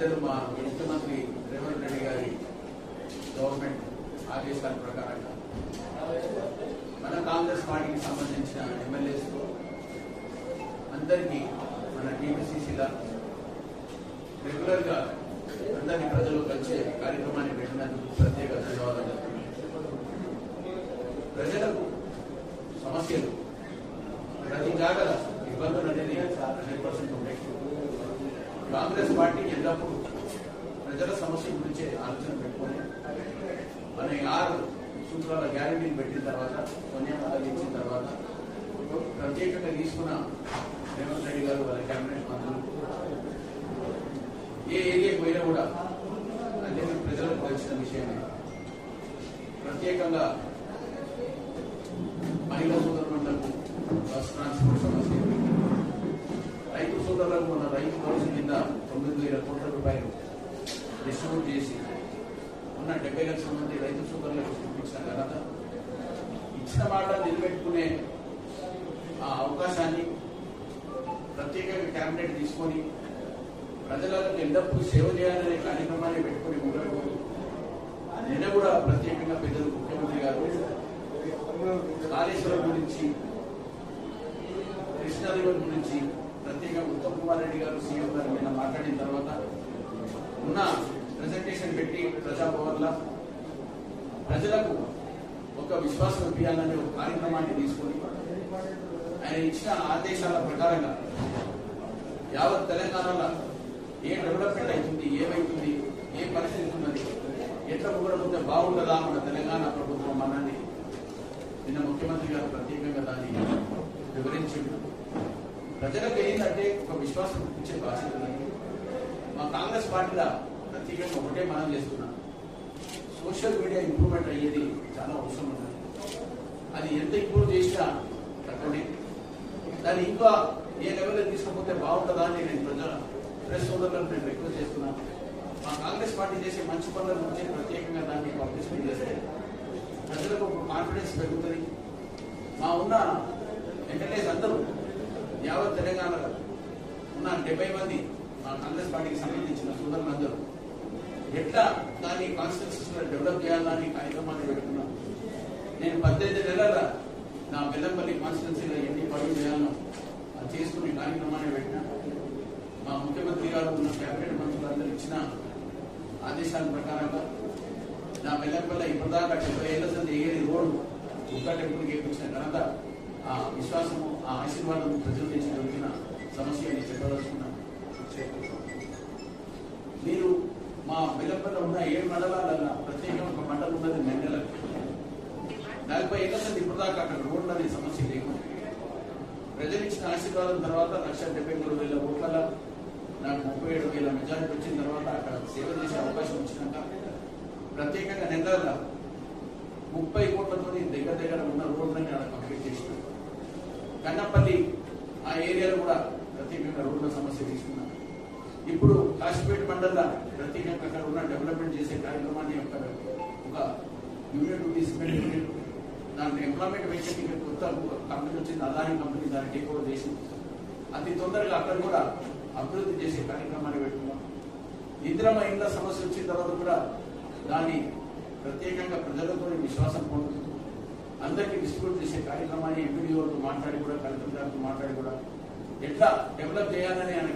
పెద్దలు మా ముఖ్యమంత్రి రేవంత్ రెడ్డి గారి గవర్నమెంట్ ఆదేశాల ప్రకారంగా మన కాంగ్రెస్ పార్టీకి సంబంధించిన ఎమ్మెల్యేస్ అందరికీ మన టీపీసీసీలా రెగ్యులర్గా అందరినీ ప్రజలు కలిసే కార్యక్రమాన్ని పెట్టినందుకు ప్రత్యేక ధన్యవాదాలు ప్రజలకు సమస్యలు ప్రతి జాగ్రత్త ఇబ్బందులు అనేది హండ్రెడ్ పర్సెంట్ ఉంటాయి కాంగ్రెస్ పార్టీ ఎల్లప్పుడూ ప్రజల సమస్య గురించే ఆలోచన పెట్టుకొని మన ఆరు సూత్రాల గ్యారంటీని పెట్టిన తర్వాత కొన్యాలు ఇచ్చిన తర్వాత ప్రత్యేకంగా తీసుకున్న రేవంత్ రెడ్డి గారు వాళ్ళ కేబినెట్ మంత్రులు. ఏ ఏరియాకి పోయినా కూడా అదే ప్రజలకు తెలిసిన విషయమే. ప్రత్యేకంగా మహిళా సోదరులకు బస్ ట్రాన్స్పోర్ట్ సోదరులకు మన రైతు భరోసా కింద తొమ్మిది వేల కోట్ల రూపాయలు డిస్ట్రిబ్యూట్ చేసి ఉన్న డెబ్బై లక్షల మంది రైతు సోదరులకు చూపించిన ఘనత. ఇచ్చిన మాట నిలబెట్టుకునే ఆ అవకాశాన్ని ప్రత్యేకంగా క్యాబినెట్ తీసుకొని ప్రజలకు ఎల్లప్పుడూ సేవ చేయాలనే కార్యక్రమాన్ని పెట్టుకొని ముందుకు నిన్న కూడా ప్రత్యేకంగా పెద్దలు ముఖ్యమంత్రి గారు కాళేశ్వరం గురించి కృష్ణాదేవి గురించి ప్రత్యేకంగా ఉత్తమ్ రెడ్డి గారు సీఎం గారు నిన్న మాట్లాడిన తర్వాత ఉన్న ప్రజెంటేషన్ పెట్టి ప్రజాభవన్ల ప్రజలకు ఒక విశ్వాసం ఇవ్వాలనే ఒక కార్యక్రమాన్ని తీసుకొని ఆయన ఇచ్చిన ఆదేశాల ప్రకారంగా యావత్ తెలంగాణలో ఏ డెవలప్మెంట్ అవుతుంది ఏమైతుంది ఏ పరిస్థితి ఉన్నది ఎట్లా ముంగడముంటే బాగుంటుందా మన తెలంగాణ ప్రభుత్వం అన్నది నిన్న ముఖ్యమంత్రి గారు ప్రత్యేకంగా దాన్ని వివరించింది ప్రజలకు ఏంటంటే ఒక విశ్వాసం ఇచ్చే బాధ్యత మా కాంగ్రెస్ పార్టీలో ప్రత్యేకంగా ఒకటే మనం చేస్తున్నాం. సోషల్ మీడియా ఇంప్రూవ్మెంట్ అయ్యేది చాలా అవసరం ఉన్నది. అది ఎంత ఇంప్రూవ్ చేసినా తక్కువనే దాన్ని ఇంకా ఏ లెవెల్లో తీసుకుపోతే బాగుంటుందా అని నేను ప్రజల ప్రెస్ సోదరులను నేను రిక్వెస్ట్ చేస్తున్నాను మా కాంగ్రెస్ పార్టీ చేసే మంచి పనుల గురించి ప్రత్యేకంగా దాన్ని పబ్లిసిటీ చేస్తే ప్రజలకు ఒక కాన్ఫిడెన్స్ పెరుగుతుంది. మా ఉన్న ఎంటర్టైన్స్ అందరూ యావత్ తెలంగాణలో ఉన్న డెబ్బై మంది మా కాంగ్రెస్ పార్టీకి సంబంధించిన సోదరులు అందరూ ఎట్లా దాన్ని కాన్స్టిట్యూన్స్ డెవలప్ చేయాలని కార్యక్రమాన్ని పెట్టుకున్నాం నేను పద్దెనిమిది నెలల నా బెల్లంపల్లి కాన్స్టిట్యున్సీలో ఎన్ని పనులు చేయాలో అది చేసుకునే కార్యక్రమాన్ని పెట్టినా మా ముఖ్యమంత్రి గారు ఉన్న కేబినెట్ మంత్రులందరూ ఇచ్చిన ఆదేశాల ప్రకారంగా నా బెల్లంపల్లి ఇప్పటిదాకా డెబ్బై ఏళ్ళ సంది ఏది రోడ్డు ఇంకా టెంపుల్ గేపించిన ఘనత విశ్వాసము ఆ ఆశీర్వాదం ప్రజల నుంచి దొరికిన సమస్య అని చెప్పదలుచుకున్నాను మీరు మా బెల్లంపల్లి ఉన్న ఏడు మండలాలన్నా ప్రత్యేకంగా ఒక మండలం ఉన్నది మెండలకు నలభై ఏళ్ళ ఇప్పటిదాకా అక్కడ రోడ్లు అనే సమస్య లేకుండా. ప్రజలు ఇచ్చిన ఆశీర్వాదం తర్వాత లక్ష డెబ్బై మూడు వేల ఓట్ల నాకు ముప్పై ఏడు వేల మెజారిటీ వచ్చిన తర్వాత అక్కడ సేవ చేసే అవకాశం వచ్చినాక ప్రత్యేకంగా నెలల ముప్పై కోట్లతో దగ్గర దగ్గర ఉన్న రోడ్లని అక్కడ కంప్లీట్ చేసినాను కన్నపల్లి ఆ ఏరియాలో కూడా ప్రత్యేకంగా రోడ్ల సమస్య తీసుకున్నాను ఇప్పుడు కాశీపేట మండల ప్రత్యేకంగా అక్కడ ఉన్న డెవలప్మెంట్ చేసే కార్యక్రమాన్ని ఒక ఒక యూనిట్ ఉంది యూనిట్. దాంట్లో ఎంప్లాయ్మెంట్ వేకెన్సీ కొత్త కంపెనీ వచ్చింది అదాని కంపెనీ దాన్ని టేక్ ఓవర్ చేసింది. అతి తొందరగా అక్కడ కూడా అభివృద్ధి చేసే కార్యక్రమాన్ని పెట్టుకున్నాం. ఇందిరమ్మ ఇండ్ల సమస్య వచ్చిన తర్వాత కూడా దాన్ని ప్రత్యేకంగా ప్రజలతో విశ్వాసం పొందుతుంది అందరికీ డిస్ట్రిబ్యూట్ చేసే కార్యక్రమాన్ని ఎంపీడీఓతో మాట్లాడి కూడా కలెక్టర్ గారితో మాట్లాడి కూడా ఎట్లా డెవలప్ చేయాలని అనే